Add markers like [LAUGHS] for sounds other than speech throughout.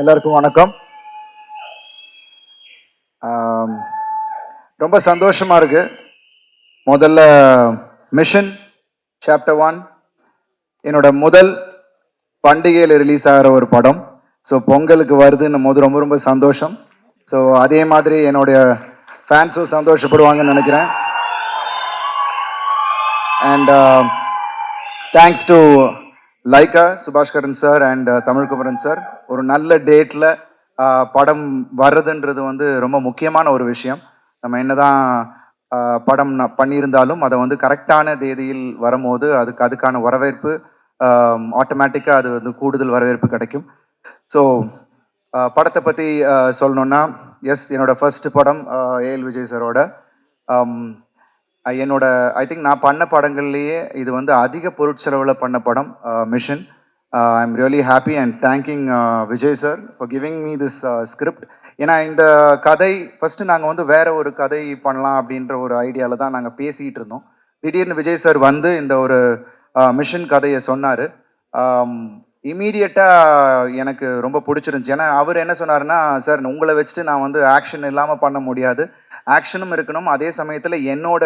எல்லாருக்கும் வணக்கம். ரொம்ப சந்தோஷமாக இருக்கு. முதல்ல மிஷன் சாப்டர் ஒன் என்னோட முதல் பண்டிகையில் ரிலீஸ் ஆகிற ஒரு படம். ஸோ பொங்கலுக்கு வருதுன்னும் போது ரொம்ப ரொம்ப சந்தோஷம். ஸோ அதே மாதிரி என்னுடைய ஃபேன்ஸும் சந்தோஷப்படுவாங்கன்னு நினைக்கிறேன். And thanks to Lyca Subaskaran sir and Tamilkumaran sir. ஒரு நல்ல டேட்டில் படம் வர்றதுன்றது வந்து ரொம்ப முக்கியமான ஒரு விஷயம். நம்ம என்னதான் படம் பண்ணியிருந்தாலும் அதை வந்து கரெக்டான தேதியில் வரும்போது அதுக்கு அதுக்கான வரவேற்பு ஆட்டோமேட்டிக்காக அது வந்து கூடுதல் வரவேற்பு கிடைக்கும். ஸோ படத்தை பற்றி சொல்லணுன்னா எஸ் என்னோடய ஃபர்ஸ்ட் படம் ஏஎல் விஜய் சாரோட. என்னோட ஐ திங்க் நான் பண்ண படங்கள்லேயே இது வந்து அதிக பொருட்செலவில் பண்ண படம் mission I'm really happy and thanking Vijay sir for giving me this script ஏன்னா இந்த கதை ஃபஸ்ட்டு நாங்கள் வந்து வேறு ஒரு கதை பண்ணலாம் அப்படின்ற ஒரு ஐடியாவில் தான் நாங்கள் பேசிகிட்டு இருந்தோம். திடீர்னு விஜய் சார் வந்து இந்த ஒரு மிஷன் கதையை சொன்னார். இமீடியட்டாக எனக்கு ரொம்ப பிடிச்சிருந்துச்சி. ஏன்னா அவர் என்ன சொன்னார்னா சார் உங்களை வச்சுட்டு நான் வந்து ஆக்ஷன் இல்லாமல் பண்ண முடியாது. ஆக்ஷனும் இருக்கணும். அதே சமயத்தில் என்னோட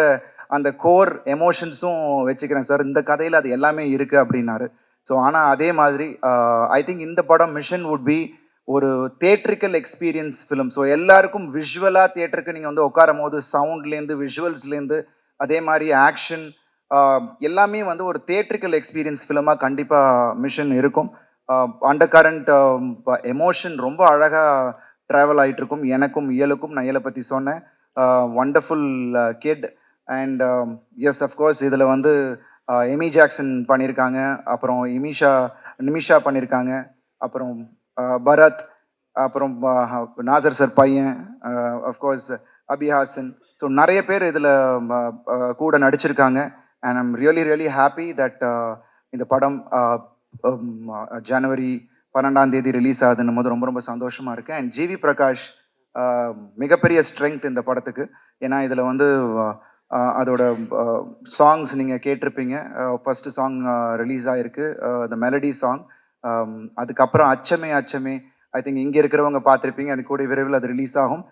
அந்த கோர் எமோஷன்ஸும் வச்சுக்கிறேன் சார். இந்த கதையில் அது எல்லாமே இருக்குது அப்படின்னாரு. ஸோ ஆனால் அதே மாதிரி uh, ஐ திங்க் இந்த படம் மிஷன் வுட் பி ஒரு தேட்ரிக்கல் எக்ஸ்பீரியன்ஸ் ஃபிலிம் ஸோ எல்லாருக்கும் விஷுவலாக தேட்டருக்கு நீங்கள் வந்து உட்காரும் போது சவுண்ட்லேருந்து விஷுவல்ஸ்லேருந்து அதே மாதிரி ஆக்ஷன் uh, எல்லாமே வந்து ஒரு தேட்ரிக்கல் எக்ஸ்பீரியன்ஸ் ஃபிலிமாக கண்டிப்பாக மிஷன் இருக்கும். அண்டர் கரண்ட் எமோஷன் ரொம்ப அழகாக ட்ராவல் ஆகிட்டு இருக்கும் எனக்கும் இயலுக்கும் நான் இயலை பற்றி சொன்னேன். Uh, wonderful cast and yes of course இதில் வந்து எமி ஜாக்சன் பண்ணியிருக்காங்க அப்புறம் இமிஷா நிமிஷா பண்ணியிருக்காங்க அப்புறம் பரத் அப்புறம் நாசர் சார் பையன் அஃப்கோர்ஸ் அபிஹாசன் ஸோ நிறைய பேர் இதில் கூட நடிச்சிருக்காங்க. And I'm really really happy that இந்த படம் ஜனவரி பன்னெண்டாம் தேதி ரிலீஸ் ஆகுதுன்னும் போது ரொம்ப ரொம்ப சந்தோஷமாக இருக்கேன் அண்ட் ஜிவி பிரகாஷ் மிகப்பெரிய ஸ்ட்ரென்த் இந்த படத்துக்கு. ஏன்னா இதில் வந்து அதோட சாங்ஸ் நீங்கள் கேட்டிருப்பீங்க. ஃபஸ்ட்டு சாங் ரிலீஸ் ஆகிருக்கு த மெலடி சாங் அதுக்கப்புறம் அச்சமே அச்சமே. ஐ திங்க் இங்கே இருக்கிறவங்க பார்த்துருப்பீங்க. அது கூட விரைவில் அது ரிலீஸ் ஆகும்.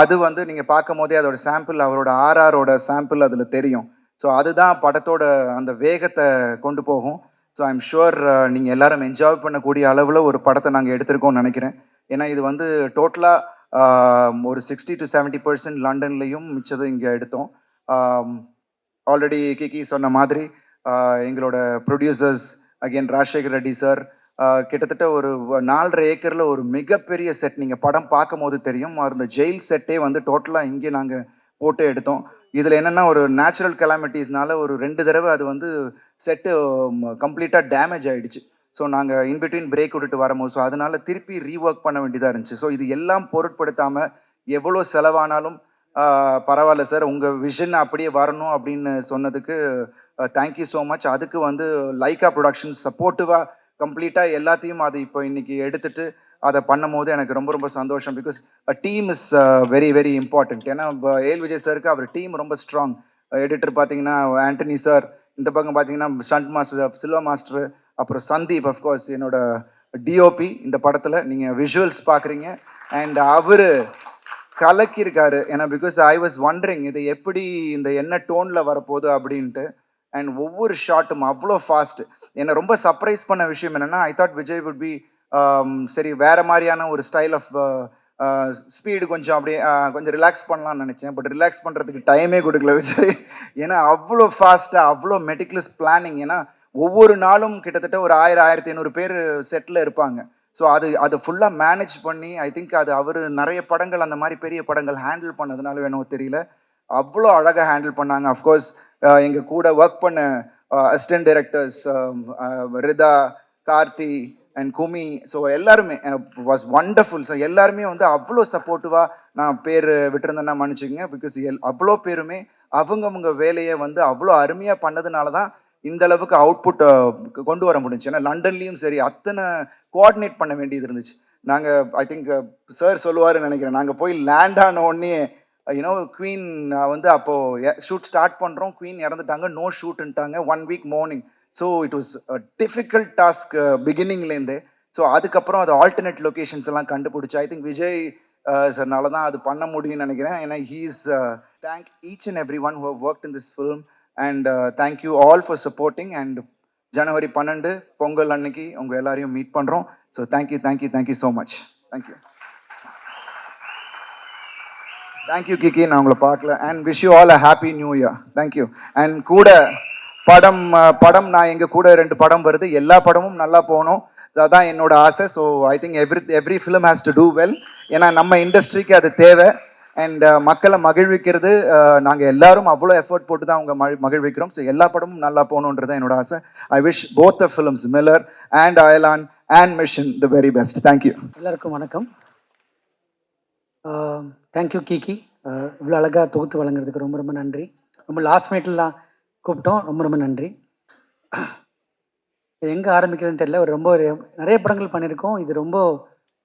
அது வந்து நீங்கள் பார்க்கும் போதே அதோட சாம்பிள் அவரோட ஆர்ஆரோட சாம்பிள் அதில் தெரியும். ஸோ அதுதான் படத்தோட அந்த வேகத்தை கொண்டு போகும். ஸோ ஐம் ஷுவர் நீங்கள் எல்லாரும் என்ஜாய் பண்ணக்கூடிய அளவில் ஒரு படத்தை நாங்கள் எடுத்திருக்கோம்னு நினைக்கிறேன். ஏன்னா இது வந்து டோட்டலாக ஒரு சிக்ஸ்டி டு செவன்ட்டி பர்சன்ட் லண்டன்லேயும் மிச்சதும் இங்கே எடுத்தோம். ஆல்ரெடி கிகி சொன்ன மாதிரி எங்களோட producers again Rajasekar Reddy sir கிட்டத்தட்ட ஒரு நாலரை ஏக்கரில் ஒரு மிகப்பெரிய செட் நீங்கள் படம் பார்க்கும் போது தெரியும் அந்த ஜெயில் செட்டே வந்து டோட்டலாக இங்கே நாங்கள் போட்டு எடுத்தோம். இதில் என்னென்னா ஒரு நேச்சுரல் கலாமிட்டிஸ்னால ஒரு ரெண்டு தடவை அது வந்து செட்டு கம்ப்ளீட்டாக டேமேஜ் ஆகிடுச்சு ஸோ நாங்கள் இன்பிட்வீன் பிரேக் விட்டுட்டு வரும்போது ஸோ அதனால திருப்பி ரீஒர்க் பண்ண வேண்டியதாக இருந்துச்சு. ஸோ இது எல்லாம் பொருட்படுத்தாமல் எவ்வளோ செலவானாலும் பரவாயில்ல சார் உங்கள் விஷன் அப்படியே வரணும் அப்படின்னு சொன்னதுக்கு தேங்க்யூ ஸோ மச் அதுக்கு வந்து லைக்கா ப்ரொடக்ஷன்ஸ் சப்போர்ட்டிவாக கம்ப்ளீட்டாக எல்லாத்தையும் அதை இப்போ இன்றைக்கி எடுத்துகிட்டு அதை பண்ணும்போது எனக்கு ரொம்ப ரொம்ப சந்தோஷம். Because team is very very important ஏன்னா ஏல் விஜய் சாருக்கு அவர் டீம் ரொம்ப ஸ்ட்ராங் எடிட்டர் பார்த்தீங்கன்னா ஆண்டனி சார் இந்த பக்கம் பார்த்தீங்கன்னா ஸ்டண்ட் மாஸ்டர் சில்வா மாஸ்டர் அப்புறம் சந்தீப் அஃப்கோர்ஸ் என்னோட டிஓபி இந்த படத்தில். நீங்கள் விஷுவல்ஸ் பார்க்குறீங்க. அண்ட் அவர் கலக்கியிருக்காரு. ஏன்னா பிகாஸ் ஐ வாஸ் wondering இது எப்படி இந்த என்ன டோனில் வரப்போகுது அப்படின்ட்டு. அண்ட் ஒவ்வொரு ஷாட்டும் அவ்வளோ ஃபாஸ்ட் என்னை ரொம்ப சர்ப்ரைஸ் பண்ண விஷயம் என்னென்னா I thought Vijay would be சரி வேறு மாதிரியான ஒரு ஸ்டைல் ஆஃப் ஸ்பீடு கொஞ்சம் அப்படியே uh, கொஞ்சம் ரிலாக்ஸ் பண்ணலாம்னு நினச்சேன். பட் ரிலாக்ஸ் பண்ணுறதுக்கு டைமே கொடுக்கல விஜய். ஏன்னா அவ்வளோ ஃபாஸ்ட்டாக அவ்வளோ மெட்டிகுலஸ் பிளானிங் ஏன்னா ஒவ்வொரு நாளும் கிட்டத்தட்ட ஒரு ஆயிரம் ஆயிரத்தி ஐநூறு பேர் செட்டில் இருப்பாங்க. ஸோ அது அதை ஃபுல்லாக மேனேஜ் பண்ணி ஐ திங்க் அது அவர் நிறைய படங்கள் அந்த மாதிரி பெரிய படங்கள் ஹேண்டில் பண்ணதுனால வேணும் தெரியல. அவ்வளோ அழகாக ஹேண்டில் பண்ணாங்க. அஃப்கோர்ஸ் எங்கள் கூட ஒர்க் பண்ண assistant directors Ritha Karthi and Kumi. So எல்லாருமே வாஸ் ஒண்டர்ஃபுல் ஸோ எல்லாருமே வந்து அவ்வளோ சப்போர்ட்டிவாக நான் பேர் விட்டுருந்தேன்னா மன்னிச்சுக்கங்க. பிகாஸ் எல் அவ்வளோ பேருமே அவங்கவுங்க வேலையை வந்து அவ்வளோ அருமையாக பண்ணதுனால தான் இந்த அளவுக்கு அவுட்புட் கொண்டு வர முடிஞ்சு ஏன்னா லண்டன்லேயும் சரி அத்தனை கோஆர்டினேட் பண்ண வேண்டியது இருந்துச்சு. நாங்கள் ஐ திங்க் சார் சொல்லுவார்னு நினைக்கிறேன். நாங்கள் போய் லேண்ட் ஆன உடனே யூனோ குவீன் வந்து அப்போது ஷூட் ஸ்டார்ட் பண்ணுறோம் குவீன் இறந்துட்டாங்க. No ஷூட்டுன்ட்டாங்க one week morning so it was difficult task பிகினிங்லேருந்தே so அதுக்கப்புறம் அது ஆல்டர்னேட் லொக்கேஷன்ஸ் எல்லாம் கண்டுபிடிச்சி ஐ திங்க் விஜய் சார்னால தான் அது பண்ண முடியும்னு நினைக்கிறேன். ஏன்னா he is thank each and every one who work in this film and thank you all for supporting and ஜனவரி பன்னெண்டு பொங்கல் அன்னைக்கு உங்கள் எல்லாரையும் மீட் பண்ணுறோம் so thank you thank you thank you so much thank you thank you Kiki நான் உங்களை பார்க்கல. And wish you all a happy new year thank you and கூட படம் படம் நான் எங்கள் கூட ரெண்டு படம் வருது. எல்லா படமும் நல்லா போகணும். அதான் என்னோட ஆசை. So I think every every film has to do well ஏன்னா நம்ம இண்டஸ்ட்ரிக்கு அது தேவை. அண்ட் uh, மக்களை மகிழ்விக்கிறது. Uh, நாங்கள் எல்லாரும் அவ்வளோ எஃபர்ட் போட்டு தான் அவங்க மழி மகிழ்விக்கிறோம். ஸோ எல்லா படமும் நல்லா போகணுன்றது தான் என்னோட ஆசை. I wish both the films Miller and Ayalaan and mission the very best thank you எல்லாருக்கும் வணக்கம். Uh, தேங்க்யூ கீகி இவ்வளோ அழகாக தொகுத்து வழங்குறதுக்கு ரொம்ப ரொம்ப நன்றி. ரொம்ப லாஸ்ட் மினிட்லாம் கூப்பிட்டோம். ரொம்ப ரொம்ப நன்றி. எங்கே ஆரம்பிக்கிறதுன்னு தெரியல. ஒரு ரொம்ப நிறைய படங்கள் பண்ணியிருக்கோம். இது ரொம்ப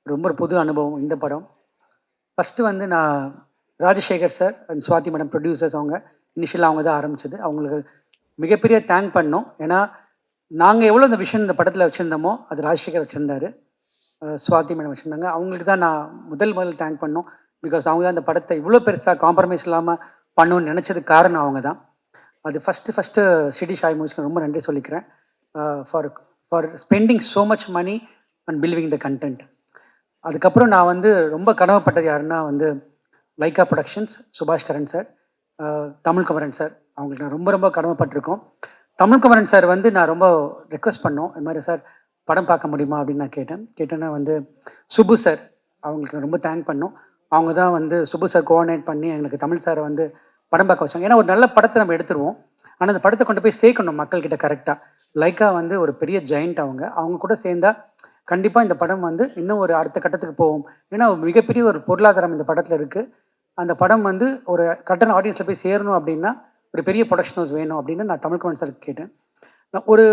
ரொம்ப புது அனுபவம் இந்த படம். ஃபஸ்ட்டு வந்து நான் Rajasekar sir and Swathi madam producers அவங்க இனிஷியலாக அவங்க தான் ஆரம்பிச்சது. அவங்களுக்கு மிகப்பெரிய தேங்க் பண்ணோம். ஏன்னா நாங்கள் எவ்வளோ இந்த விஷயம் இந்த படத்தில் வச்சுருந்தோமோ அது ராஜசேகர் வச்சுருந்தாரு. சுவாதி மேடம் வச்சுருந்தாங்க. அவங்களுக்கு தான் நான் முதல் முதல் தேங்க் பண்ணோம். பிகாஸ் அவங்க தான் அந்த படத்தை இவ்வளோ பெருசாக காம்ப்ரமைஸ் இல்லாமல் பண்ணணும்னு நினச்சது காரணம் அவங்க தான். அது ஃபஸ்ட்டு ஃபஸ்ட்டு சிடி ஷாய் மூவிஸ்க்கு ரொம்ப நன்றி சொல்லிக்கிறேன். For for spending so much money and believing the content அதுக்கப்புறம் நான் வந்து ரொம்ப கடமைப்பட்டது யாருன்னா வந்து Lyca productions Subash Karan sir Tamil Kumaran sir. அவங்களுக்கு நான் ரொம்ப ரொம்ப கடமைப்பட்டிருக்கோம். தமிழ் குமரன் சார் வந்து நான் ரொம்ப ரெக்வஸ்ட் பண்ணோம். இது மாதிரி சார் படம் பார்க்க முடியுமா? அப்படின்னு நான் கேட்டேன். கேட்டேன்னா வந்து சுபு சார். அவங்களுக்கு ரொம்ப தேங்க் பண்ணோம். அவங்க தான் வந்து சுபு சார் கோஆர்டினேட் பண்ணி எங்களுக்கு தமிழ் சாரை வந்து படம் பார்க்க வச்சாங்க. ஏன்னா ஒரு நல்ல படத்தை நம்ம எடுத்துருவோம். ஆனால் அந்த படத்தை கொண்டு போய் சேர்க்கணும் மக்கள்கிட்ட கரெக்டாக லைக்கா வந்து ஒரு பெரிய ஜெயிண்ட் அவங்க. அவங்க கூட சேர்ந்தா கண்டிப்பாக இந்த படம் வந்து இன்னும் ஒரு அடுத்த கட்டத்துக்கு போகும். ஏன்னா மிகப்பெரிய ஒரு பொருளாதாரம் இந்த படத்தில் இருக்குது அந்த படம் வந்து ஒரு கட்டண ஆடியன்ஸில் போய் சேரணும் அப்படின்னா ஒரு பெரிய ப்ரொடக்ஷன் ஹவுஸ் வேணும் அப்படின்னு நான் தமிழ் கவர்மெண்ட் சார் கேட்டேன். நான் ஒரு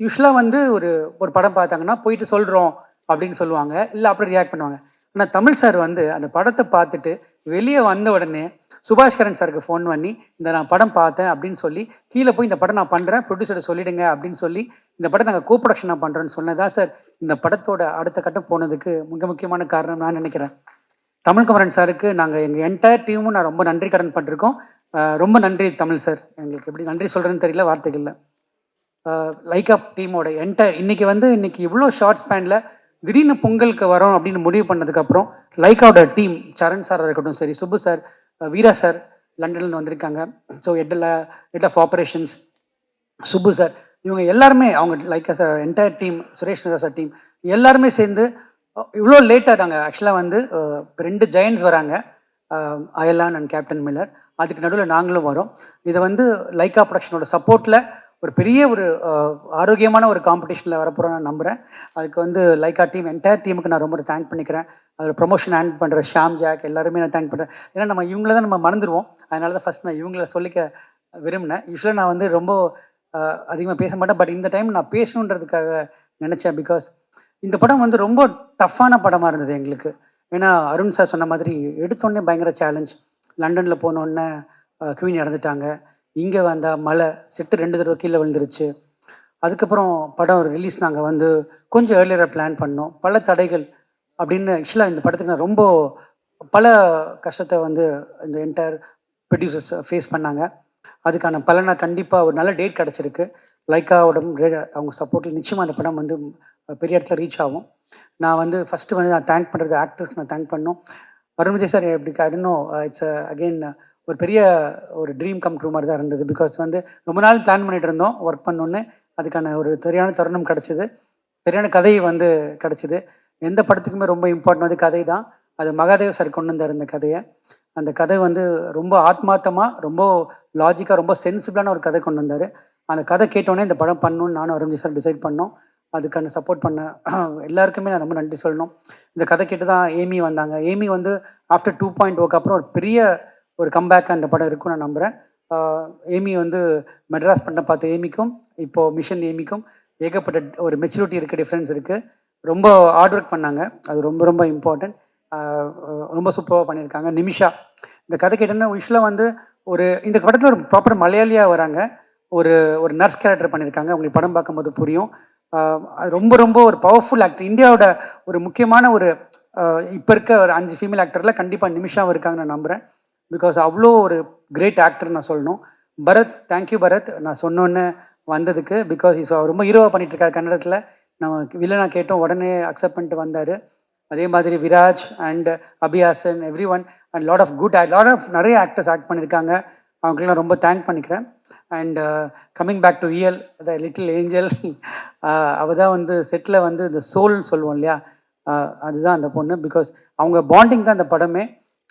யூஸ்வலாக வந்து ஒரு ஒரு படம் பார்த்தாங்கன்னா போயிட்டு சொல்கிறோம் அப்படின்னு சொல்லுவாங்க. இல்லை அப்படி ரியாக்ட் பண்ணுவாங்க. ஆனால் தமிழ் சார் வந்து அந்த படத்தை பார்த்துட்டு வெளியே வந்த உடனே சுபாஷ்கரன் சாருக்கு ஃபோன் பண்ணி இந்த நான் படம் பார்த்தேன் அப்படின்னு சொல்லி கீழே போய் இந்த படம் நான் பண்ணுறேன் ப்ரொடியூசரை சொல்லிடுங்க அப்படின்னு சொல்லி இந்த படம் நாங்கள் கோ ப்ரொடக்ஷன் நான் பண்ணுறோன்னு சொன்னதா சார் இந்த படத்தோட அடுத்த கட்டம் போனதுக்கு மிக முக்கியமான காரணம் நான் நினைக்கிறேன். தமிழ் குமரன் சாருக்கு நாங்கள் எங்கள் என்டையர் டீமும் நான் ரொம்ப நன்றி கடன் பட்டிருக்கோம். ரொம்ப நன்றி தமிழ் சார். எங்களுக்கு எப்படி நன்றி சொல்கிறேன்னு தெரியல வார்த்தைகள் லைக் அப் டீமோட என்டையர் இன்னைக்கு வந்து இன்றைக்கி இவ்வளோ ஷார்ட் ஸ்பேனில் திடீர்னு பொங்கலுக்கு வரோம் அப்படின்னு முடிவு பண்ணதுக்கப்புறம் லைக்காவோட டீம் சரண் சாராக இருக்கட்டும் சரி சுப்பு சார் வீரா சார் லண்டன்லேருந்து வந்திருக்காங்க. So ஹெட்டில் head of operations Subbu sir இவங்க எல்லாருமே அவங்க like sir entire team Suresh Nagar sir team எல்லாருமே சேர்ந்து இவ்வளோ லேட்டாக நாங்கள் ஆக்சுவலாக வந்து ரெண்டு ஜெயண்ட்ஸ் வராங்க. அயலான் அண்ட் கேப்டன் மில்லர் அதுக்கு நடுவில் நாங்களும் வரோம். இதை வந்து லைக்கா ப்ரொடக்ஷனோட சப்போர்ட்டில் ஒரு பெரிய ஒரு ஆரோக்கியமான ஒரு காம்படிஷனில் வரப்போகிறோம் நான் நம்புகிறேன் அதுக்கு வந்து லைக்கா டீம் என்டையர் டீமுக்கு நான் ரொம்ப தேங்க் பண்ணிக்கிறேன். அதில் ப்ரொமோஷன் ஹேண்ட் பண்ணுற ஷாம் ஜாக் எல்லாருமே நான் தேங்க் பண்ணுறேன் ஏன்னா நம்ம இவங்கள தான் நம்ம மறந்துடுவோம் அதனால தான் ஃபஸ்ட் நான் இவங்கள சொல்லிக்க விரும்பினேன். யூஸ்வலாக நான் வந்து ரொம்ப அதிகமாக பேச மாட்டேன். பட் இந்த டைம் நான் பேசணுன்றதுக்காக நினச்சேன். பிகாஸ் இந்த படம் வந்து ரொம்ப டஃப்பான படமாக இருந்தது எங்களுக்கு. ஏன்னா அருண் சார் சொன்ன மாதிரி எடுத்தோடனே பயங்கர சேலஞ்ச் லண்டனில் போனோடனே குவீன் இறந்துட்டாங்க. இங்கே வந்தால் மழை செட்டு ரெண்டு தடவை கீழே விழுந்துருச்சு. அதுக்கப்புறம் படம் ரிலீஸ் நாங்கள் வந்து கொஞ்சம் ஏர்லியராக பிளான் பண்ணோம். பல தடைகள் அப்படின்னு ஆக்சுவலாக இந்த படத்துக்கு நான் ரொம்ப பல கஷ்டத்தை வந்து இந்த என்டையர் ப்ரொடியூசர்ஸ் ஃபேஸ் பண்ணாங்க. அதுக்கான பலனை கண்டிப்பாக ஒரு நல்ல டேட் கிடச்சிருக்கு. லைக்காவோட ரே- அவங்க சப்போர்ட்டில் நிச்சயமாக அந்த படம் வந்து பெரிய இடத்துல ரீச் ஆகும். நான் வந்து ஃபஸ்ட்டு வந்து நான் தேங்க் பண்ணுறது ஆக்டர்ஸ்க்கு நான் தேங்க் பண்ணோம். அருண் விஜய் சார் எப்படி கடனோ இட்ஸ் அகெயின் ஒரு பெரிய ஒரு ட்ரீம் கம் ட்ரூ மாதிரி தான் இருந்தது. பிகாஸ் வந்து ரொம்ப நாள் பிளான் பண்ணிகிட்டு இருந்தோம் ஒர்க் பண்ணோன்னு. அதுக்கான ஒரு சரியான தருணம் கிடச்சிது. சரியான கதை வந்து கிடச்சிது. எந்த படத்துக்குமே ரொம்ப இம்பார்ட்டன் வந்து கதை தான். அது மகாதேவ் சார் கொண்டு வந்தார் இந்த கதையை. அந்த கதை வந்து ரொம்ப ஆத்மார்த்தமாக ரொம்ப லாஜிக்காக ரொம்ப சென்சிபிளான ஒரு கதை கொண்டு வந்தார். அந்த கதை கேட்டோன்னே இந்த படம் பண்ணணும்னு நானும் அருண் சார் டிசைட் பண்ணோம். அதுக்கான சப்போர்ட் பண்ண [CLEARS THROAT] எல்லாருக்குமே நான் ரொம்ப நன்றி சொல்லணும். இந்த கதை கேட்டு தான் ஏமி வந்தாங்க. ஏமி வந்து ஆஃப்டர் டூ பாயிண்ட் ஓக்கு அப்புறம் ஒரு பெரிய ஒரு கம்பேக் அந்த படம் இருக்கும் நான் நம்புகிறேன் ஏமி வந்து மெட்ராஸ் பண்ண பார்த்த ஏமிக்கும் இப்போது மிஷன் ஏமிக்கும் ஏகப்பட்ட ஒரு மெச்சூரிட்டி இருக்க டிஃப்ரென்ஸ் இருக்குது ரொம்ப ஹார்ட் ஒர்க் பண்ணாங்க. அது ரொம்ப ரொம்ப இம்பார்ட்டன்ட் ரொம்ப சூப்பராக பண்ணியிருக்காங்க. நிமிஷா. இந்த கதை கேட்டோன்னா விஷில் வந்து ஒரு இந்த படத்தில் ஒரு ப்ராப்பர் மலையாளியாக வராங்க. ஒரு ஒரு நர்ஸ் கேரக்டர் பண்ணியிருக்காங்க உங்களுக்கு படம் பார்க்கும்போது புரியும். அது ரொம்ப ரொம்ப ஒரு பவர்ஃபுல் ஆக்டர் இந்தியாவோட ஒரு முக்கியமான ஒரு இப்போ இருக்க ஒரு அஞ்சு ஃபீமேல் ஆக்டரில் கண்டிப்பாக நிமிஷாவும் இருக்காங்க நான் நம்புகிறேன் பிகாஸ் அவ்வளோ ஒரு கிரேட் ஆக்டர் நான் சொல்லணும். Bharath thank you Bharath. நான் சொன்னோன்னு வந்ததுக்கு பிகாஸ் இஸ் ரொம்ப ஹீரோவாக பண்ணிகிட்ருக்காரு கன்னடத்தில். நம்ம வில்லனா கேட்டோம் உடனே அக்செப்ட் பண்ணிட்டு வந்தார். அதே மாதிரி Viraj and Abhiyasan every one and lot of good lot of நிறைய ஆக்டர்ஸ் ஆக்ட் பண்ணியிருக்காங்க அவங்களுக்குலாம் ரொம்ப தேங்க் பண்ணிக்கிறேன். அண்ட் கம்மிங் பேக் டு இயல் த லிட்டில் ஏஞ்சல் அவள் தான் வந்து செட்டில் வந்து இந்த சோல்னு சொல்லுவோம் இல்லையா? Uh, அதுதான் அந்த பொண்ணு. பிகாஸ் அவங்க பாண்டிங் தான் அந்த படமே.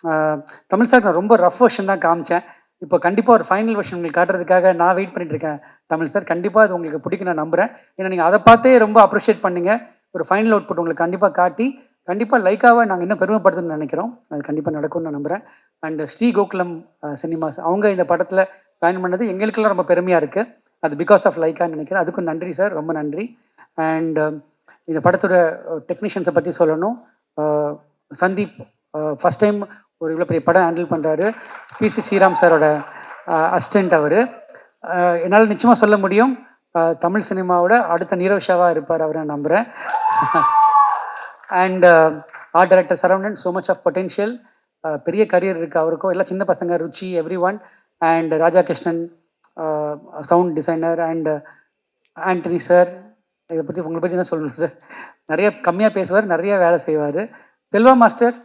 Uh, தமிழ் சார் நான் ரொம்ப ரஃப் வெர்ஷன் தான் காமிச்சேன். இப்போ கண்டிப்பாக ஒரு ஃபைனல் வெர்ஷன் உங்களுக்கு காட்டுறதுக்காக நான் வெயிட் பண்ணிட்டு இருக்கேன் தமிழ் சார். கண்டிப்பாக அது உங்களுக்கு பிடிக்கும் நான் நம்புகிறேன் ஏன்னா நீங்கள் அதை பார்த்தே ரொம்ப அப்ரிஷியேட் பண்ணுங்கள் ஒரு ஃபைனல் அவுட்புட் உங்களுக்கு கண்டிப்பாக காட்டி கண்டிப்பாக லைக்காவை நாங்கள் இன்னும் பெருமைப்படுத்தணும்னு நினைக்கிறோம். அது கண்டிப்பாக நடக்கும்னு நான் நம்புகிறேன் அண்ட் ஸ்ரீ கோகுலம் சினிமாஸ் அவங்க இந்த படத்தில் ஜாயின் பண்ணது எங்களுக்கெல்லாம் ரொம்ப பெருமையாக இருக்குது அது பிகாஸ் ஆஃப் லைக்கான்னு நினைக்கிறேன். அதுக்கும் நன்றி சார் ரொம்ப நன்றி. அண்ட் இந்த படத்தோட டெக்னீஷியன்ஸை பற்றி சொல்லணும். சந்தீப் ஃபஸ்ட் டைம் ஒரு இவ்வளோ பெரிய படம் ஹேண்டில் பண்ணுறாரு பிசி ஸ்ரீராம் சாரோட அசிஸ்டண்ட் அவர். என்னால் நிச்சயமாக சொல்ல முடியும். தமிழ் சினிமாவோட அடுத்த நீரவ்ஷாவாக இருப்பார் அவரை நம்புகிறேன் [LAUGHS] and art director Saravanan so much of potential பெரிய கரியர் இருக்குது அவருக்கும். எல்லாம் சின்ன பசங்க Ruchi every one and Raja Krishnan sound designer and Antony sir இதை பற்றி உங்களை பற்றி தான் சொல்லணும் சார் நிறைய கம்மியாக பேசுவார் நிறைய வேலை செய்வார். செல்வா மாஸ்டர்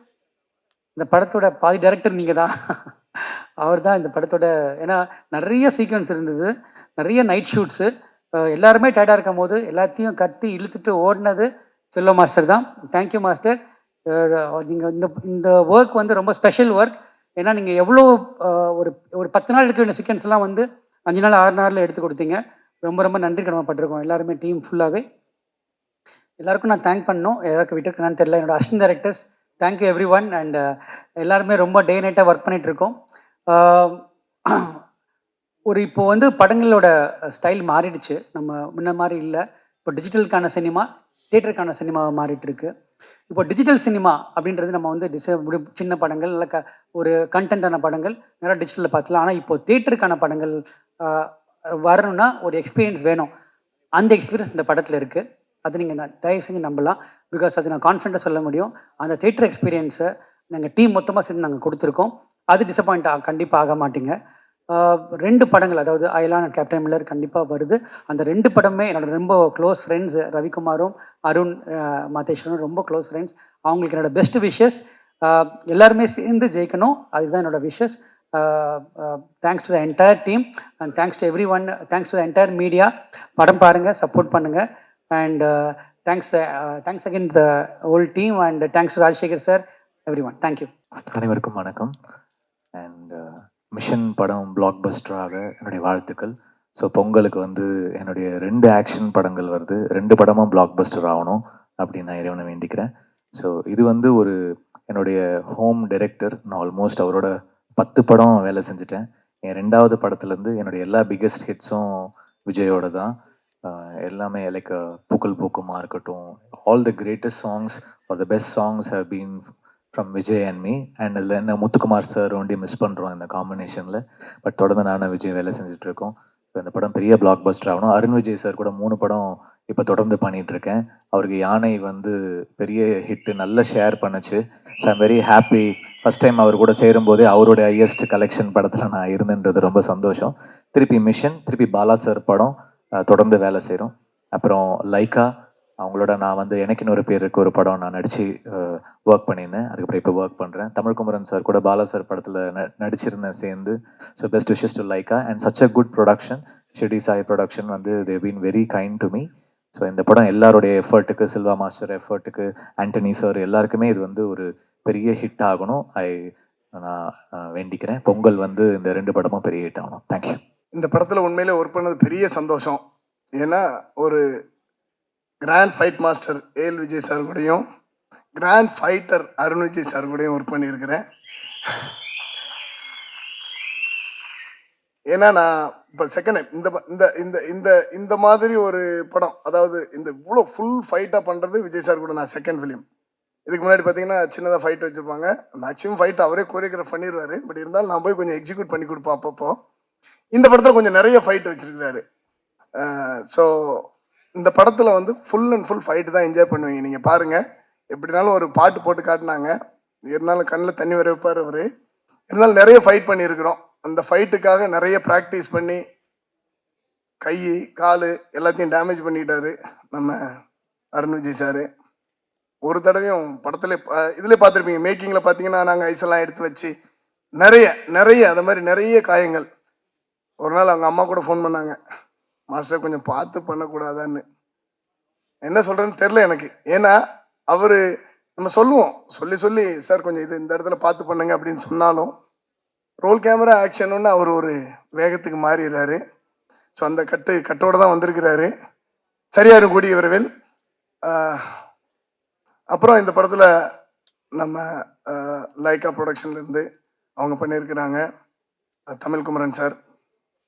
இந்த படத்தோட பாதி டைரக்டர் நீங்கள் தான் [LAUGHS] அவர் தான் இந்த படத்தோட ஏன்னா நிறைய சீக்வன்ஸ் இருந்தது. நிறைய நைட் ஷூட்ஸு எல்லாருமே டயர்டாக இருக்கும் போது எல்லாத்தையும் கட்டி இழுத்துட்டு ஓடினது செல்லோ மாஸ்டர் தான். தேங்க்யூ மாஸ்டர் நீங்கள் இந்த இந்த ஒர்க் வந்து ரொம்ப ஸ்பெஷல் ஒர்க் ஏன்னா நீங்கள் எவ்வளோ uh, ஒரு ஒரு பத்து நாள் இருக்க வேண்டிய சீக்வன்ஸ் வந்து அஞ்சு நாள் ஆறு நாளில் எடுத்து கொடுத்தீங்க. ரொம்ப ரொம்ப நன்றி கடமைப்பட்டிருக்கோம் எல்லாருமே டீம் ஃபுல்லாகவே எல்லாருக்கும் நான் தேங்க் பண்ணணும். யாருக்கு விட்டுருக்கேன்னு தெரியல. என்னோட assistant directors thank you every one and எல்லாருமே ரொம்ப டே நைட்டாக ஒர்க் பண்ணிகிட்ருக்கோம் இருக்கோம். Uh, ஒரு இப்போ வந்து படங்களோட ஸ்டைல் மாறிடுச்சு. நம்ம முன்ன மாதிரி இல்லை. இப்போ டிஜிட்டலுக்கான சினிமா தேட்டருக்கான சினிமாவை மாறிட்டு இருக்கு இப்போ டிஜிட்டல் சினிமா அப்படின்றது நம்ம வந்து டிச சின்ன படங்கள் இல்லை க ஒரு கண்டென்ட்டான படங்கள் நிறையா டிஜிட்டலில் பார்த்துலாம். ஆனால் இப்போ தேட்டருக்கான படங்கள் வரணும்னா ஒரு எக்ஸ்பீரியன்ஸ் வேணும். அந்த எக்ஸ்பீரியன்ஸ் இந்த படத்தில் இருக்குது அது நீங்கள் தயவு செஞ்சு நம்பலாம். பிகாஸ் அது நான் கான்ஃபிடண்ட்டாக சொல்ல முடியும். அந்த தேட்டர் எக்ஸ்பீரியன்ஸை நாங்கள் டீம் மொத்தமாக சேர்ந்து நாங்கள் கொடுத்துருக்கோம். அது டிசப்பாயிண்ட் கண்டிப்பாக ஆக மாட்டீங்க. ரெண்டு படங்கள் அதாவது அயலான் அண்ட் கேப்டன் மில்லர் கண்டிப்பாக வருது. அந்த ரெண்டு படமே என்னோட ரொம்ப க்ளோஸ் ஃப்ரெண்ட்ஸ் ரவிக்குமாரும் அருண் மாதேஸ்வரனும் ரொம்ப க்ளோஸ் ஃப்ரெண்ட்ஸ் அவங்களுக்கு என்னோட பெஸ்ட் விஷஸ் எல்லாருமே சேர்ந்து ஜெயிக்கணும். அதுதான் என்னோட wishes thanks to the entire team and thanks to every one thanks to the entire media படம் பாருங்கள் சப்போர்ட் பண்ணுங்கள் and thanks thanks again the whole team and thanks to Rajasekar sir every one thank you அனைவருக்கும் வணக்கம். And mission படம் பிளாக் பஸ்டராக என்னுடைய வாழ்த்துக்கள். ஸோ பொங்கலுக்கு வந்து என்னுடைய ரெண்டு ஆக்ஷன் படங்கள் வருது. ரெண்டு படமும் பிளாக் பஸ்டர் ஆகணும் அப்படின்னு நான் இறைவனை வேண்டிக்கிறேன். ஸோ இது வந்து ஒரு என்னுடைய ஹோம் டைரக்டர் நான் ஆல்மோஸ்ட் அவரோட பத்து படம் வேலை செஞ்சுட்டேன். என் ரெண்டாவது படத்துலேருந்து என்னுடைய எல்லா பிக்கஸ்ட் ஹிட்ஸும் விஜயோட தான். எல்லாமே லைக் பூக்கள் பூக்குமா இருக்கட்டும். All the greatest songs are the best songs have been from Vijay and me and இதில் என்ன முத்துக்குமார் சார் ஒண்டி மிஸ் பண்ணுறோம் இந்த காம்பினேஷனில் பட் தொடர்ந்து நானும் விஜய் வேலை செஞ்சுட்டு இப்போ இந்த படம் பெரிய பிளாக் பஸ்டர் ஆகணும். அருண் விஜய் சார் கூட மூணு படம் இப்போ தொடர்ந்து பண்ணிகிட்ருக்கேன் அவருக்கு யானை வந்து பெரிய ஹிட்டு நல்லா ஷேர் பண்ணுச்சு. So I'm very happy first time அவர் கூட சேரும்போதே அவருடைய ஹையஸ்ட் கலெக்ஷன் படத்தில் நான் இருந்துன்றது ரொம்ப சந்தோஷம். திருப்பி மிஷன் திருப்பி பாலா சார் படம் தொடர்ந்து வேலை செய்கிறோம் அப்புறம் லைக்கா அவங்களோட நான் வந்து எனக்கு இன்னொரு பேருக்கு ஒரு படம் நான் நடித்து ஒர்க் பண்ணியிருந்தேன். அதுக்கப்புறம் இப்போ ஒர்க் பண்ணுறேன் தமிழ் குமரன் சார் கூட பாலா சார் படத்தில் ந நடிச்சிருந்தேன் சேர்ந்து. So best wishes to Lyca and such a good production ஷெடி சாய் ப்ரொடக்ஷன் வந்து they been very kind to me so இந்த படம் எல்லாருடைய எஃபர்ட்டுக்கு சில்வா மாஸ்டர் எஃபர்ட்டுக்கு ஆண்டனி சார் எல்லாருக்குமே இது வந்து ஒரு பெரிய ஹிட் ஆகணும். ஐ நான் வேண்டிக்கிறேன். பொங்கல் வந்து இந்த ரெண்டு படமும் பெரிய ஹிட் ஆகணும். தேங்க்யூ இந்த படத்தில் உண்மையிலே ஒர்க் பண்ணது பெரிய சந்தோஷம். ஏன்னா ஒரு grand fight master A L Vijay sir கூடயும் grand fighter Arun Vijay sir கூடயும் ஒர்க் பண்ணியிருக்கிறேன். ஏன்னா நான் இப்போ செகண்ட் இந்த ப- இந்த இந்த இந்த இந்த மாதிரி ஒரு படம் அதாவது இந்த இவ்வளோ ஃபுல் ஃபைட்டாக பண்ணுறது விஜய் சார் கூட நான் செகண்ட் ஃபிலிம் இதுக்கு முன்னாடி பார்த்தீங்கன்னா சின்னதாக ஃபைட் வச்சுருப்பாங்க. மேக்ஸிமம் ஃபைட் அவரே கோரியோகிராஃப் பண்ணிடுவார் பட் இருந்தாலும் நான் போய் கொஞ்சம் எக்ஸிக்யூட் பண்ணி கொடுப்பேன் அப்பப்போ. இந்த படத்தில் கொஞ்சம் நிறைய ஃபைட் வச்சிருக்கிறாரு. ஸோ இந்த படத்தில் வந்து ஃபுல் அண்ட் ஃபுல் ஃபைட்டு தான் என்ஜாய் பண்ணுவீங்க. நீங்கள் பாருங்கள் எப்படினாலும் ஒரு பாட்டு போட்டு காட்டினாங்க. இருந்தாலும் கண்ணில் தண்ணி வர வைப்பார் அவர். இருந்தாலும் நிறைய ஃபைட் பண்ணியிருக்கிறோம். அந்த ஃபைட்டுக்காக நிறைய ப்ராக்டிஸ் பண்ணி கை கால் எல்லாத்தையும் டேமேஜ் பண்ணிட்டாரு நம்ம அருண் விஜய் சார் ஒரு தடவையும் படத்துல இதில் பார்த்துருப்பீங்க. மேக்கிங்கில் பார்த்தீங்கன்னா நாங்கள் ஐஸெல்லாம் எடுத்து வச்சு நிறைய நிறைய அது மாதிரி நிறைய காயங்கள். ஒரு நாள் அவங்க அம்மா கூட ஃபோன் பண்ணாங்க. மாஸ்டர் கொஞ்சம் பார்த்து பண்ணக்கூடாதான்னு. என்ன சொல்கிறேன்னு தெரில எனக்கு. ஏன்னா அவர் நம்ம சொல்லுவோம். சொல்லி சொல்லி சார் கொஞ்சம் இது இந்த இடத்துல பார்த்து பண்ணுங்க அப்படின்னு சொன்னாலும் ரோல் கேமரா ஆக்ஷன் அவர் ஒரு வேகத்துக்கு மாறிடுறாரு. ஸோ அந்த கட்டு கட்டோட தான் வந்திருக்கிறாரு. சரியாரும் கூடிய விரைவில். அப்புறம் இந்த படத்தில் நம்ம லைக்கா ப்ரொடக்ஷன்லேருந்து அவங்க பண்ணியிருக்கிறாங்க. தமிழ் குமரன் சார்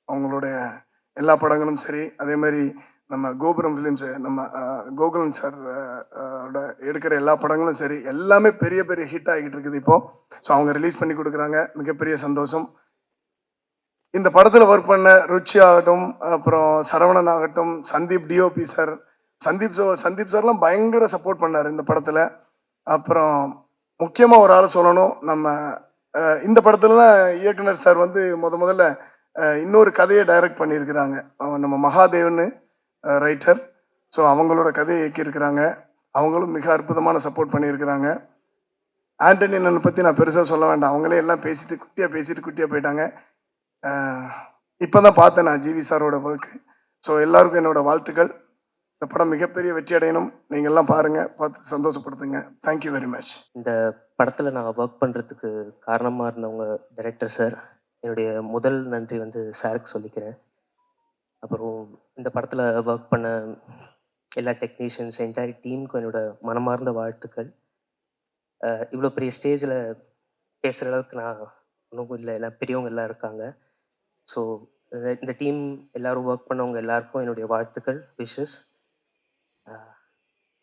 அவங்களுடைய எல்லா படங்களும் சரி அதே மாதிரி நம்ம கோபுரம் ஃபிலிம்ஸ் நம்ம கோகுலன் சார் எடுக்கிற எல்லா படங்களும் சரி எல்லாமே பெரிய பெரிய ஹிட் ஆகிட்டு இருக்குது இப்போது ஸோ அவங்க ரிலீஸ் பண்ணி கொடுக்குறாங்க. மிகப்பெரிய சந்தோஷம். இந்த படத்தில் ஒர்க் பண்ண ருச்சி ஆகட்டும் அப்புறம் சரவணன் ஆகட்டும் Sandeep DOP sir Sandeep so Sandeep சார்லாம் பயங்கர சப்போர்ட் பண்ணார் இந்த படத்தில். அப்புறம் முக்கியமாக ஒரு ஆள் சொல்லணும் நம்ம இந்த படத்தில் தான் இயக்குனர் சார் வந்து முத முதல்ல இன்னொரு கதையை டைரக்ட் பண்ணியிருக்கிறாங்க. நம்ம மகாதேவன் ரைட்டர் ஸோ அவங்களோட கதையை இயக்கியிருக்கிறாங்க. அவங்களும் மிக அற்புதமான சப்போர்ட் பண்ணியிருக்கிறாங்க. ஆண்டனி பற்றி நான் பெருசாக சொல்ல வேண்டாம். அவங்களே எல்லாம் பேசிட்டு குட்டியாக பேசிட்டு குட்டியாக போயிட்டாங்க. இப்போ தான் பார்த்தேன் நான் ஜிவி சாரோட ஒர்க்கு ஸோ எல்லாருக்கும் என்னோடய வாழ்த்துக்கள். இந்த படம் மிகப்பெரிய வெற்றி அடையணும். நீங்கள் எல்லாம் பாருங்கள் பார்த்து சந்தோஷப்படுத்துங்க. தேங்க்யூ வெரி மச் இந்த படத்தில் நான் ஒர்க் பண்ணுறதுக்கு காரணமாக இருந்தவங்க டைரக்டர் சார் என்னுடைய முதல் நன்றி வந்து சாருக்கு சொல்லிக்கிறேன். அப்புறம் இந்த படத்தில் ஒர்க் பண்ண எல்லா டெக்னீஷியன்ஸ் என்டையர் டீமுக்கும் என்னோடய மனமார்ந்த வாழ்த்துக்கள். இவ்வளோ பெரிய ஸ்டேஜில் பேசுகிற அளவுக்கு நான் ஒன்றும் இல்லை எல்லாம் பெரியவங்க எல்லாம் இருக்காங்க. ஸோ இந்த டீம் எல்லோரும் ஒர்க் பண்ணவங்க எல்லாருக்கும் என்னுடைய வாழ்த்துக்கள் விஷஸ்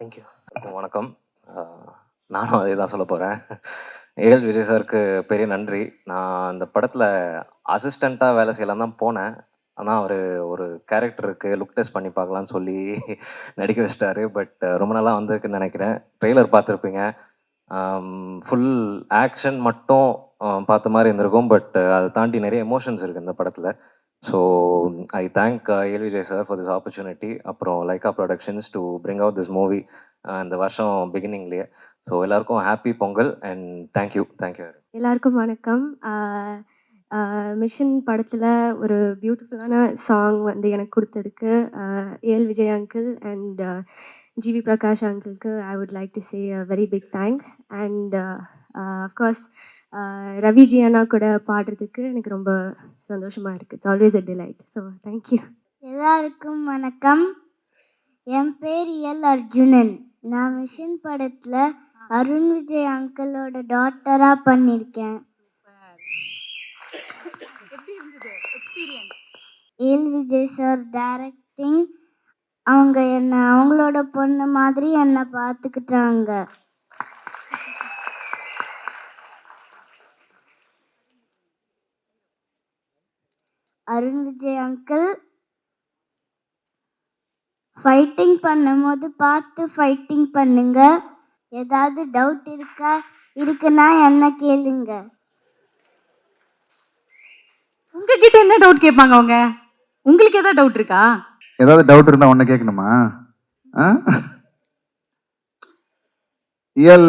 தேங்க்யூ வணக்கம். நானும் அதே தான் சொல்ல போகிறேன் ஏஎல் விஜய் சாருக்கு பெரிய நன்றி. நான் அந்த படத்தில் அசிஸ்டண்ட்டாக வேலை செய்யலாம் தான் போனேன். ஆனால் அவர் ஒரு கேரக்டருக்கு லுக் டெஸ்ட் பண்ணி பார்க்கலான்னு சொல்லி நடிக்க வச்சிட்டாரு. பட் ரொம்ப நல்லா வந்திருக்குன்னு நினைக்கிறேன். ட்ரெய்லர் பார்த்துருப்பீங்க. ஃபுல் ஆக்ஷன் மட்டும் பார்த்த மாதிரி இருந்திருக்கும். பட் அதை தாண்டி நிறைய எமோஷன்ஸ் இருக்குது இந்த படத்தில். So I thank A L Vijay sir for this opportunity அப்புறம் Lyca productions to bring out this movie இந்த வருஷம் பிகினிங்லேயே ஸோ எல்லாருக்கும் happy Pongal and thank you thank you எல்லாருக்கும் வணக்கம். மிஷன் படத்தில் ஒரு பியூட்டிஃபுல்லான சாங் வந்து எனக்கு கொடுத்ததுக்கு A L Vijay uncle and G V Prakash அங்கிளுக்கு I would like to say very big thanks and of course Raviji அண்ணா கூட பாடுறதுக்கு எனக்கு ரொம்ப சந்தோஷமாக இருக்குது it's always a delight so thank you எல்லாருக்கும் வணக்கம். என் பேர் எல் அர்ஜுனன் நான் மிஷன் படத்தில் அருண் விஜய் அங்கிளோட டாட்டராக பண்ணியிருக்கேன் எல் விஜய் சார் டைரக்டிங் அவங்க என்னை அவங்களோட பொண்ணு மாதிரி என்னை பார்த்துக்கிட்டாங்க. அருண் விஜய் அங்கிள் ஃபைட்டிங் பண்ணும்போது பார்த்து ஃபைட்டிங் பண்ணுங்க. ஏதாவது டவுட் இருக்கா? இருக்குன்னா என்ன கேளுங்க. உங்ககிட்ட என்ன டவுட் கேட்பாங்க அவங்க? உங்களுக்கு ஏதாவது டவுட் இருக்கா? ஏதாவது டவுட் இருந்தால் ஒன்று கேட்கணுமா? ஆ? இயல்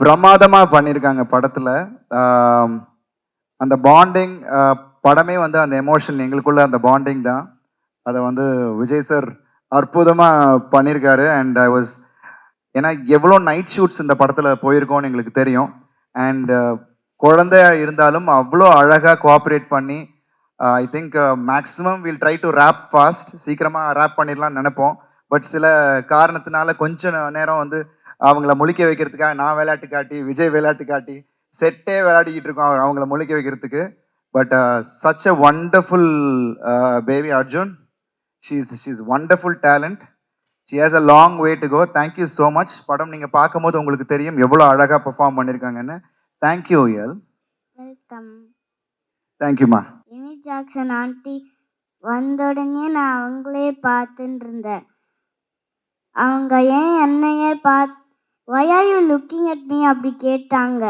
பிரமாதமாக பண்ணியிருக்காங்க படத்தில். அந்த பாண்டிங் படமே வந்து அந்த எமோஷன் எங்களுக்குள்ள அந்த பாண்டிங் தான். அதை வந்து விஜய் சார் அற்புதமாக பண்ணியிருக்காரு அண்ட் ஐ வாஸ் ஏன்னா எவ்வளோ நைட் ஷூட்ஸ் இந்த படத்தில் போயிருக்கோம்னு எங்களுக்கு தெரியும். அண்ட் uh, குழந்தையா இருந்தாலும் அவ்வளோ அழகாக கோஆப்ரேட் பண்ணி I think maximum will try to wrap fast சீக்கிரமாக ரேப் பண்ணிடலாம்னு நினைப்போம். பட் சில காரணத்தினால கொஞ்சம் நேரம் வந்து அவங்கள முழிக்க வைக்கிறதுக்காக நான் விளையாட்டு காட்டி விஜய் விளையாட்டு காட்டி செட்டே விளையாடிக்கிட்டு இருக்கோம் அவங்கள முழிக்க வைக்கிறதுக்கு. But such a wonderful baby Arjun she's she's wonderful talent she has a long way to go thank you so much படம் நீங்கள் பார்க்கும்போது உங்களுக்கு தெரியும் எவ்வளோ அழகாக பெர்ஃபார்ம் பண்ணியிருக்காங்கன்னு தேங்க்யூ எல் வெல்கம் தேங்க்யூம்மா எமி ஜாக்சன் ஆண்டி வந்த உடனே நான் அவங்களே பார்த்துட்டு இருந்தேன் அவங்க ஏன் என்னையே பாத் why are you looking at me அப்படி கேட்டாங்க.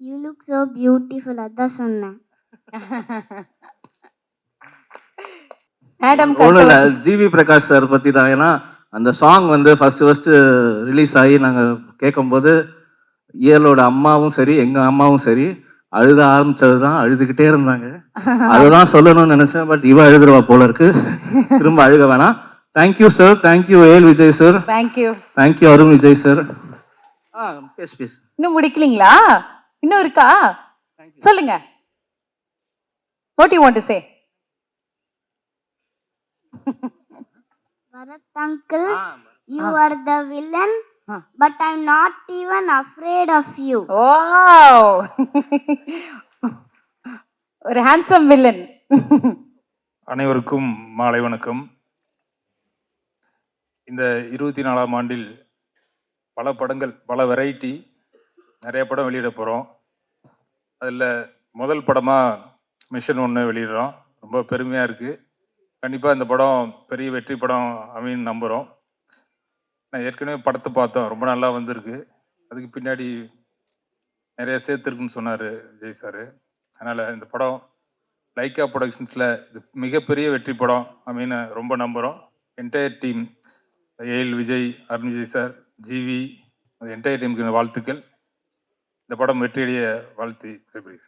யூ லுக் ஸோ பியூட்டிஃபுல் அதான் சொன்னேன். [LAUGHS] மேடம் ஒன்றும் இல்லை. ஜிவி பிரகாஷ் சார் பற்றி தான். ஏன்னா அந்த சாங் வந்து ஃபஸ்ட்டு ஃபஸ்ட்டு ரிலீஸ் ஆகி நாங்கள் கேட்கும்போது இயலோட அம்மாவும் சரி எங்கள் அம்மாவும் சரி அழுத ஆரம்பிச்சது தான் அழுதுகிட்டே இருந்தாங்க. [LAUGHS] அதுதான் சொல்லணும்னு நினச்சேன். பட் இவ அழுதுருவா போல இருக்கு. திரும்ப அழுக வேணாம். Thank you sir thank you A L Vijay sir thank you thank you Arun Vijay sir ஆ. பேசு பேசு இன்னும் முடிக்கலீங்களா? இன்னும் இருக்கா? சொல்லுங்க. What you want to say Bharath uncle you. Are the villain. But I am not even afraid of you wow ஒரு handsome villain அனைவருக்கும் மாலை வணக்கம். இந்த இருபத்தி நாலாம் ஆண்டில் பல படங்கள் பல வெரைட்டி நிறைய படம் வெளியிட போகிறோம் அதில் முதல் படமாக மிஷன் ஒன்று வெளியிடுறோம். ரொம்ப பெருமையாக இருக்குது கண்டிப்பாக இந்த படம் பெரிய வெற்றி படம் அப்படின்னு நம்புகிறோம் நான் ஏற்கனவே படத்தை பார்த்தோம் ரொம்ப நல்லா வந்திருக்கு. அதுக்கு பின்னாடி நிறைய சேர்த்துருக்குன்னு சொன்னார் ஜெய் சார். அதனால் இந்த படம் லைக்கா ப்ரொடக்ஷன்ஸில் இது மிகப்பெரிய வெற்றி படம் அப்படின்னு ரொம்ப நம்புகிறோம் entire team A L Vijay Arun Vijay sir G V entire டீமுக்கு வாழ்த்துக்கள். இந்த படம் வெற்றியடைய வாழ்த்தி விடைபெறுகிறேன்.